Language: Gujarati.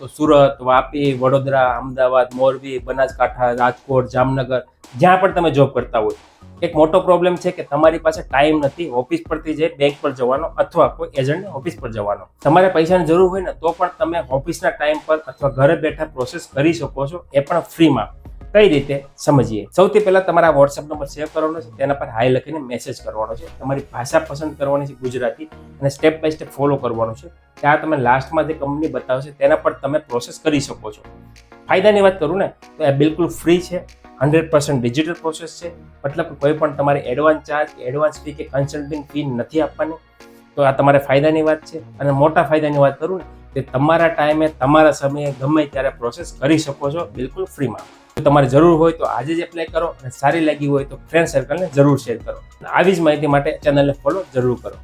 તો સુરત, વાપી, વડોદરા, અમદાવાદ, મોરબી, બનાસકાંઠા, રાજકોટ, જામનગર, જ્યાં પણ તમે જોબ કરતા હોય. એક મોટો પ્રોબ્લેમ છે કે તમારી પાસે ટાઈમ નથી ઓફિસ પરથી જઈ બેંક પર જવાનો અથવા કોઈ એજન્ટને ઓફિસ પર જવાનો. તમારે પૈસાની જરૂર હોય ને તો પણ તમે ઓફિસના ટાઈમ પર અથવા ઘરે બેઠા પ્રોસેસ કરી શકો છો, એ પણ ફ્રીમાં કઈ રીતે? સમજીએ. સૌથી પહેલા તમારા વોટ્સએપ નંબર સેવ કરવાનો છે, તેના પર હાઈ લખીને મેસેજ કરવાનો છે. તમારી ભાષા પસંદ કરવાની છે ગુજરાતી અને સ્ટેપ બાય સ્ટેપ ફોલો કરવાનું છે. ત્યાં તમે લાસ્ટમાં જે કંપની બતાવશે તેના પર તમે પ્રોસેસ કરી શકો છો. ફાયદાની વાત કરું ને, તો એ બિલકુલ ફ્રી છે હંડ્રેડ પર્સન્ટ ડિજિટલ પ્રોસેસ છે. મતલબ કોઈ પણ તમારે એડવાન્સ ચાર્જ એડવાન્સ ફી કે કન્સલ્ટિંગ ફી નથી આપવાની. તો આ તમારે ફાયદાની વાત છે. અને મોટા ફાયદાની વાત કરું ને, તે તમારા ટાઈમે તમારા સમયે ગમે ત્યારે પ્રોસેસ કરી શકો છો બિલકુલ ફ્રીમાં જો તમારે જરૂર હોય તો આજે જ એપ્લાય કરો અને સારી લાગી હોય તો ફ્રેન્ડ સર્કલને જરૂર શેર કરો. આવી જ માહિતી માટે ચેનલને ફોલો જરૂર કરો.